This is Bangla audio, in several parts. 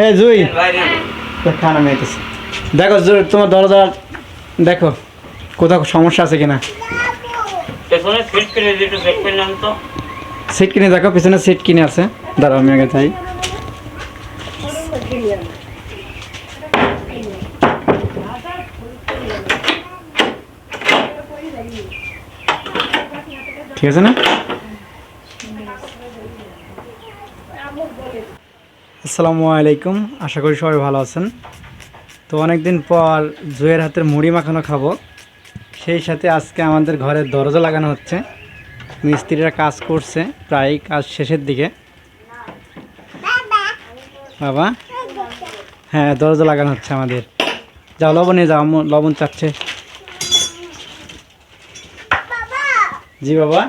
এ জুই। খানা মেয়েতেছে দেখো জুই তোমার দরজা দেখো কোথাও সমস্যা আছে কিনা? সিট কিনে দেখো পিছনে সিট কিনে আছে। দাঁড়াও আমি আগে তাই ঠিক আছে না? আসসালামু আলাইকুম। আশা করি সবাই ভালো আছেন। তো অনেকদিন পর জুয়ের হাতের মুড়ি মাখানো খাব। সেই সাথে আজকে আমাদের ঘরের দরজা লাগানো হচ্ছে। মিস্ত্রিরা কাজ করছে প্রায় কাজ শেষের দিকে। বাবা? হ্যাঁ দরজা লাগানো হচ্ছে আমাদের। যাও, লবণে যাও লবণ চাচ্ছে। জি বাবা।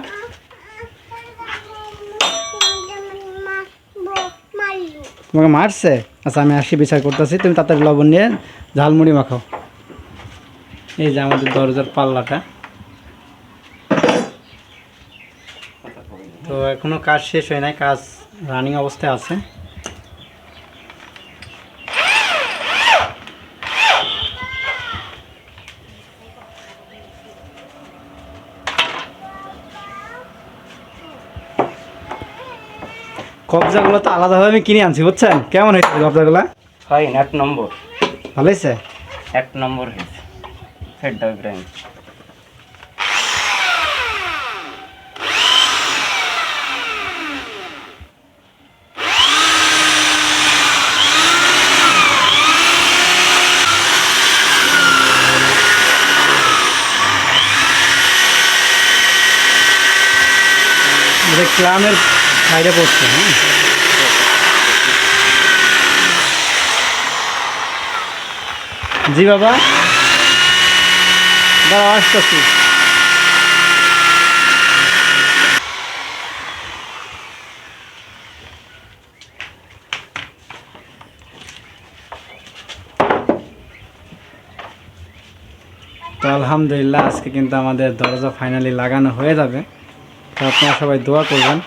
তোমাকে মারছে? আচ্ছা আমি আসি, বিচার করতেছি। তুমি তাড়াতাড়ি লবণ নিয়ে ঝালমুড়ি মাখাও। এই যে আমাদের দরজার পাল্লাটা। তো এখনও কাজ শেষ হয় নাই, কাজ রানিং অবস্থায় আছে। কবজাগুলো তো আলাদাভাবে আমি কিনে আনছি বুঝছেন? কেমন হয়েছে কবজাগুলো ফাইন এক নম্বর। ভালো হয়েছে? এক নম্বর হয়েছে। সেট দাও ইব্রাহিম এটা ক্লামের সাইডে পড়ছে হ্যাঁ জি বাবা। দাঁড়াও, আসতেছি। তো আলহামদুলিল্লাহ, আজকে কিন্তু আমাদের দরজা ফাইনালি লাগানো হয়ে যাবে। তো আপনারা সবাই দোয়া করবেন।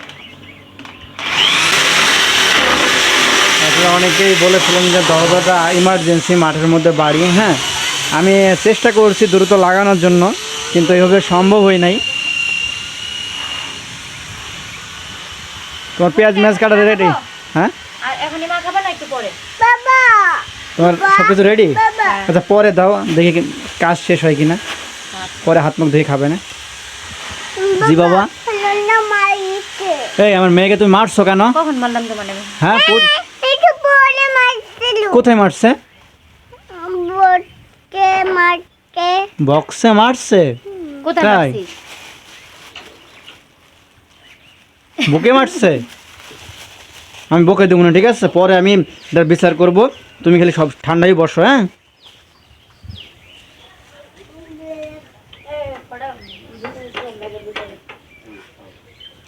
আপনারা অনেকেই বলেছিলেন যে দরজাটা ইমার্জেন্সি মাঠের মধ্যে বাড়ি হ্যাঁ আমি চেষ্টা করছি দ্রুত লাগানোর জন্য কিন্তু এইভাবে সম্ভব হয় নাই। তোমার পেঁয়াজ ম্যাচ কাটা রেডি হ্যাঁ? আর এখনই মা খাবে না একটু পরে? তোমার সব কিছু রেডি আচ্ছা পরে দাও দেখি কি- কাজ শেষ হয় কিনা। পরে হাত মুখ ধুয়ে খাবে না। জি বাবা। এই আমার মেয়েকে তুমি মারছো কেন? কখন মারলাম তো মানে হ্যাঁ কোথায় মারছে? বক্সে মারছে? কোথায় তাই? মারছিস? বুকে মারছে? আমি বকে দেবো না ঠিক আছে? পরে আমি এটার বিচার করব। তুমি খালি সব ঠান্ডাই বসো হ্যাঁ?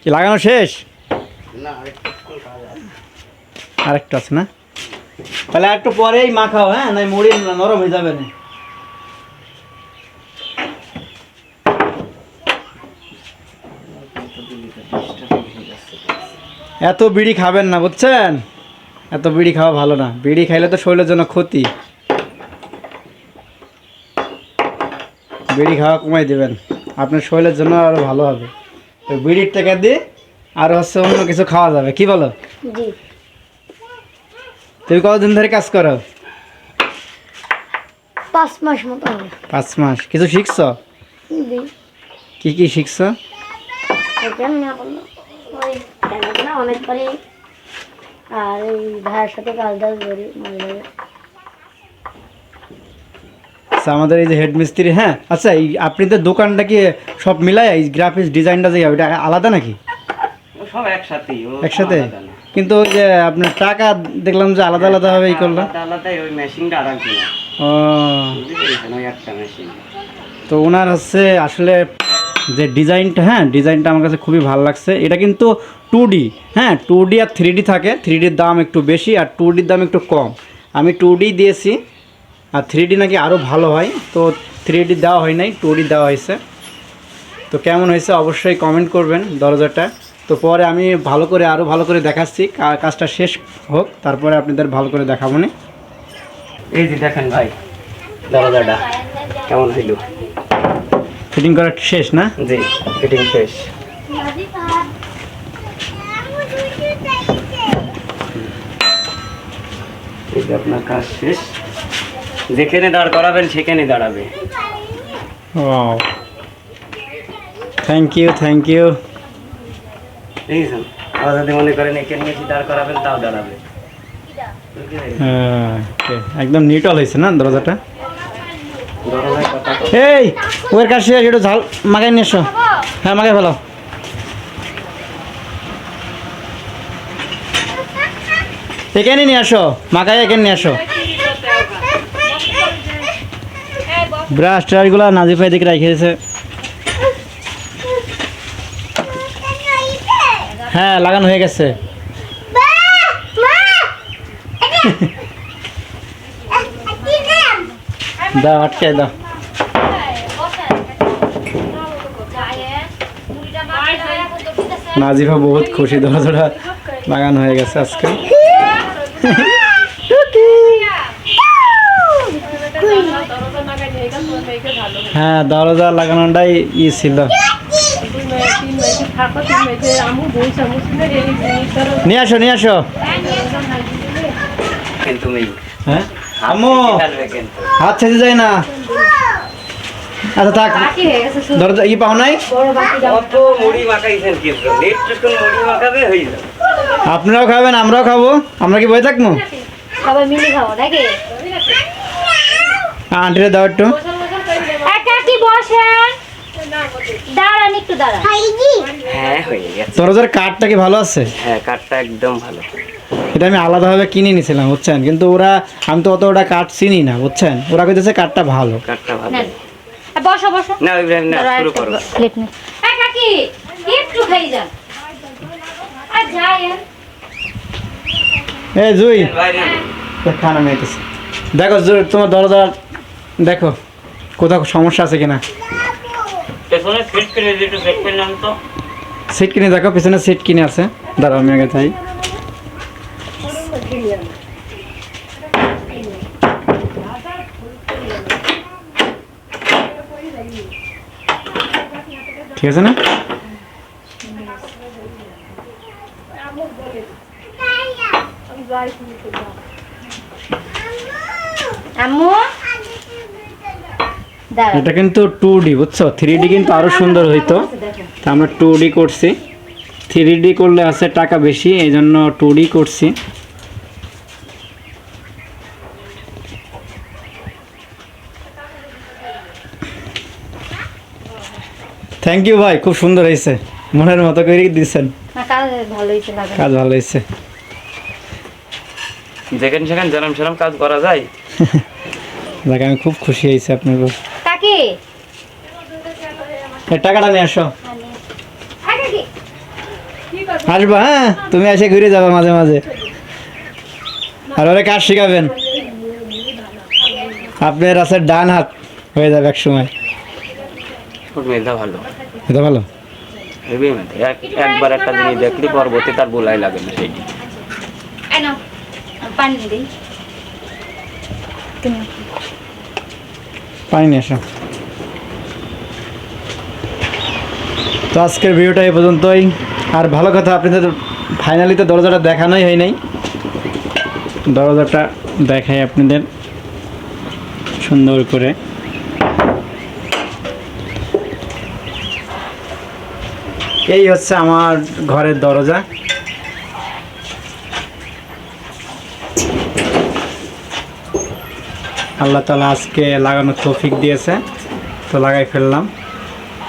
কি লাগানো শেষ? আরেকটা আছে না? তাহলে একটু পরেই মাখাও হ্যাঁ? নাই মুড়ি নরম হয়ে যাবে না। এত বিড়ি খাবেন না, বুঝছেন? এত বিড়ি খাওয়া ভালো না। বিড়ি খাইলে তো শরীরের জন্য ক্ষতি। বিড়ি খাওয়া কমাই দেবেন। আপনার শরীরের জন্য আরও ভালো হবে। বিড়ির টাকা দিয়ে আর হচ্ছে অন্য কিছু খাওয়া যাবে। কি বলো? তুমি কতদিন ধরে কাজ করো? পাঁচ মাস মতো হবে। পাঁচ মাস। কিছু শিখছো? কি কি শিখছো? এটা না বলল ওই না অনেক পারি আর এই ভাইয়ের সাথে কাজ টাজ করি মাঝে মাঝে। আচ্ছা আমাদের এই যে হেড মিস্ত্রি হ্যাঁ? আচ্ছা এই আপনি তো দোকানটা কি সব মিলাই এই গ্রাফিক্স ডিজাইনটা যে ওটা আলাদা নাকি? সব একসাথেই একসাথে। কিন্তু ওই যে আপনার টাকা দেখলাম যে আলাদা আলাদা ভাবে ই করল। আলাদা ওই মেশিনটা আর ও। ওই একটা মেশিন তো ওনার হচ্ছে আসলে যে ডিজাইনটা হ্যাঁ ডিজাইনটা আমার কাছে খুবই ভালো লাগছে। এটা কিন্তু টু ডি হ্যাঁ টু ডি আর থ্রি ডি থাকে। থ্রি ডির দাম একটু বেশি আর টু ডির দাম একটু কম। আমি টু ডি দিয়েছি আর থ্রি ডি নাকি আরও ভালো হয়। তো থ্রি ডি দেওয়া হয় নাই টু ডি দেওয়া হয়েছে। তো কেমন হয়েছে অবশ্যই কমেন্ট করবেন দরজাটা। তো পরে আমি ভালো করে আরও ভালো করে দেখাচ্ছি কাজটা শেষ হোক তারপরে আপনাদের ভালো করে দেখাবো না। এই যে দেখেন ভাই দরজাটা কেমন হইল? ফিটিং করা শেষ না? জি ফিটিং শেষ। এই যে আপনার কাজ শেষ। যেখানে দাঁড় করাবেন সেখানে দাঁড়াবে। ও থ্যাংক ইউ থ্যাংক ইউ দেখেছেন আবার যদি মনে করেন দাঁড় করাবেন তাও দাঁড়াবে। হ্যাঁ, একদম নিটল হয়েছে না দরজাটা। এই ওর কাছে একটু ঝাল মাগাই নিয়ে এসো। হ্যাঁ মাগাই ভালো এখানে নিয়ে আসো মাগাই এখানে নিয়ে আসো। ব্রাশ ট্রাশগুলো নাজিফাই দিকে রেখেছে হ্যাঁ লাগানো হয়ে গেছে। দাও আটকে দাও। নাজিফা বহুত খুশি দরজাটা লাগানো হয়ে গেছে আজকে। হ্যাঁ দরজা লাগানোটাই ই ছিল। নিয়ে আসো নিয়ে আসো। কিন্তু হ্যাঁ? আম্মু! হাত ছেড়ে যায় না। আচ্ছা থাক। দরজা ই পাও নাই? আপনারাও খাবেন আমরাও খাব। আমরা কি বই থাকব সবাই মিলে আন্টিরে দাও একটু। বসেন? দাঁড়ান একটু দাঁড়ান হ্যাঁ হয়ে গেছে। কাঠটা কি ভালো আছে? হ্যাঁ কাঠটা একদম ভালো। এটা আমি আলাদাভাবে কিনে নিয়েছিলাম বুঝছেন? কিন্তু ওরা আমি তো অত ওটা কাঠ চিনি না বুঝছেন? ওরা কইতেছে কাঠটা ভালো। কাঠটা ভালো। বসো বসো। না ইব্রাহিম না শুরু করো। প্লেট নে এ কাকি একটু খাই যান। আর যাই এ জুই। খানা মেয়েতেছে দেখো জুই তোমার দরজা দেখো কোথাও সমস্যা আছে কিনা? পেছনে দিয়ে একটু চেক করে নেন তো। সিট কিনে দেখো পিছনে সিট কিনে আছে। দাঁড়াও আমি আগে তাই ঠিক আছে না? আম্মু? এটা কিন্তু টু ডি বুঝছ? থ্রি ডি কিন্তু আরও সুন্দর হইতো। তা আমরা টু ডি করছি। থ্রি ডি করলে আছে টাকা বেশি এই জন্য টু ডি করছি। থ্যাংক ইউ ভাই খুব সুন্দর হয়েছে। মনের মতো করে দিচ্ছেন কাজ ভালো হয়েছে যেখানে সেখানে যেরম সেরম কাজ করা যায়। দেখ আমি খুব খুশি হয়েছি আপনার এই টাকাটা নিয়ে আসো। আসবা হ্যাঁ? তুমি এসে ঘুরে যাবে মাঝে মাঝে। আর ওরা কাজ শেখাবেন? আপনার আছে ডান হাত হয়ে যাবে এক সময়। ওর ভালো। এটা ভালো? এক একবার একটা জিনিস দেখলি পরবর্তী তার বোলাই লাগে না এই পানি দিই পানি নিয়ে আসো। তো আজকের ভিডিওটা এই পর্যন্তই। আর ভালো কথা, আপনাদের ফাইনালি তো দরজাটা দেখানোই হয় নাই। দরজাটা দেখাই আপনাদের সুন্দর করে। এই হচ্ছে আমার ঘরের দরজা। আল্লাহ তালা আজকে লাগানোর তৌফিক দিয়েছে, তো লাগাই ফেললাম।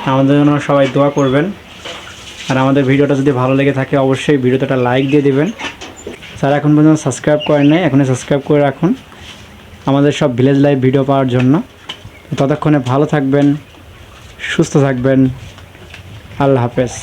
আমাদের জন্য সবাই দোয়া করবেন। আর আমাদের ভিডিওটা যদি ভালো লেগে থাকে, অবশ্যই ভিডিওতে একটা লাইক দিয়ে দেবেন। স্যার এখন পর্যন্ত সাবস্ক্রাইব করেন নাই, এখনই সাবস্ক্রাইব করে রাখুন। আমাদের সব ভিলেজ লাইভ ভিডিও পাওয়ার জন্য। ততক্ষণে ভালো থাকবেন, সুস্থ থাকবেন। আল্লাহ হাফেজ।